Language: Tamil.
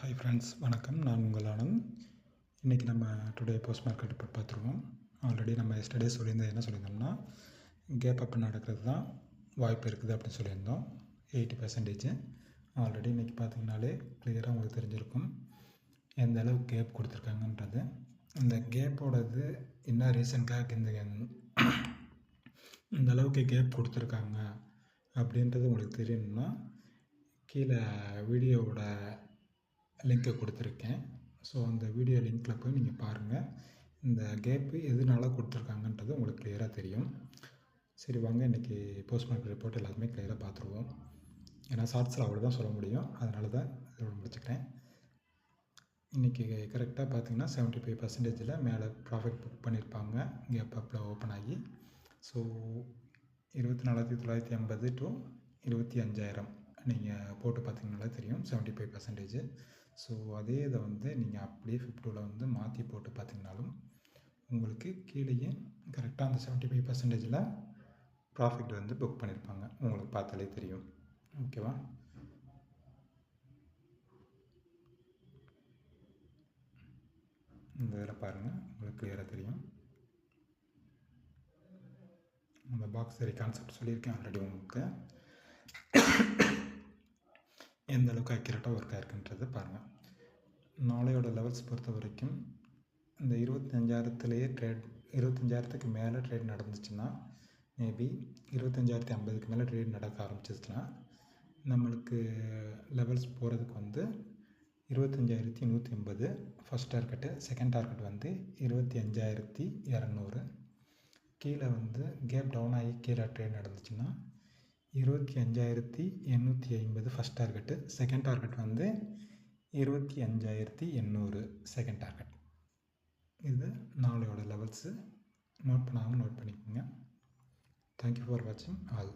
ஹாய் ஃப்ரெண்ட்ஸ் வணக்கம். நான் உங்கள் ஆனந்த். இன்றைக்கி நம்ம டுடே போஸ்ட் மார்க்கெட் ரிப்போர்ட் பார்த்துருவோம். ஆல்ரெடி நம்ம எஸ்டர்டே சொல்லியிருந்தது என்ன சொல்லியிருந்தோம்னா கேப் அப் நடக்கிறது தான் வாய்ப்பு இருக்குது அப்படின்னு சொல்லியிருந்தோம். எயிட்டி பர்சன்டேஜ் ஆல்ரெடி இன்றைக்கி பார்த்திங்கனாலே கிளியராக உங்களுக்கு தெரிஞ்சிருக்கும். எந்த அளவுக்கு கேப் கொடுத்துருக்காங்கன்றது. இந்த கேப்போடது என்ன ரீசன்காக இந்த இந்த அளவுக்கு கேப் கொடுத்துருக்காங்க அப்படின்றது உங்களுக்கு தெரியணும்னா கீழே வீடியோவோட லிங்க்கை கொடுத்துருக்கேன். ஸோ அந்த வீடியோ லிங்க்கில் போய் நீங்கள் பாருங்கள் இந்த கேப்பு எதனால கொடுத்துருக்காங்கன்றது உங்களுக்கு கிளியராக தெரியும். சரி வாங்க இன்றைக்கி போஸ்ட் ரிப்போர்ட் எல்லாத்துமே கிளியராக பார்த்துருவோம் ஏன்னா ஷார்ட்ஸில் அவ்வளோ தான் சொல்ல முடியும். அதனால தான் இதோட முடிச்சுக்கிறேன் இன்றைக்கி கரெக்டாக பார்த்தீங்கன்னா செவன்ட்டி ஃபைவ் பர்சன்டேஜில் மேலே ப்ராஃபிட் புக் பண்ணியிருப்பாங்க கேப் அப்பில் ஓப்பன் ஆகி. ஸோ இருபத்தி நாலாயிரத்தி தொள்ளாயிரத்தி ஐம்பது டு இருபத்தி அஞ்சாயிரம். நீங்கள் போட்டு பார்த்தீங்கனாலே தெரியும் செவன்ட்டி ஃபைவ் பர்சன்டேஜ் ஸோ அதே இதை வந்து நீங்கள் அப்படியே ஃபிஃப்டியில் வந்து மாற்றி போட்டு பார்த்தீங்கனாலும் உங்களுக்கு கீழேயே கரெக்டாக அந்த செவன்ட்டி ஃபைவ் பர்சன்டேஜில் ப்ராஃபிட் வந்து புக் பண்ணியிருப்பாங்க உங்களுக்கு பார்த்தாலே தெரியும். ஓகேவா இந்த இதில் பாருங்கள் உங்களுக்கு கிளியராக தெரியும். அந்த பாக்ஸ் சரி கான்செப்ட் சொல்லியிருக்கேன் ஆல்ரெடி உங்களுக்கு. எந்த அளவுக்கு அக்யூரேட்டாக ஒர்க் ஆயிருக்குன்றது பாருங்கள் நாளையோட லெவல்ஸ் பொறுத்த வரைக்கும் இந்த இருபத்தஞ்சாயிரத்துலேயே ட்ரேட் இருபத்தஞ்சாயிரத்துக்கு மேலே ட்ரேட் நடந்துச்சுன்னா மேபி இருபத்தஞ்சாயிரத்தி ஐம்பதுக்கு மேலே ட்ரேட் நடக்க ஆரம்பிச்சிச்சுன்னா நம்மளுக்கு லெவல்ஸ் போகிறதுக்கு வந்து இருபத்தஞ்சாயிரத்தி நூற்றி ஐம்பது ஃபஸ்ட் டார்கெட்டு செகண்ட் டார்கெட் வந்து இருபத்தி அஞ்சாயிரத்தி இரநூறு. கீழே வந்து கேப் டவுன் ஆகி கீழே ட்ரேட் நடந்துச்சுன்னா இருபத்தி அஞ்சாயிரத்தி எண்ணூற்றி ஐம்பது ஃபஸ்ட் டார்கெட்டு செகண்ட் டார்கெட் வந்து இருபத்தி அஞ்சாயிரத்தி எண்ணூறு செகண்ட் டார்கெட் இது நாளையோட லெவல்ஸு நோட் பண்ணாமல் நோட் பண்ணிக்கோங்க. தேங்க்யூ ஃபார் வாட்சிங் ஆல்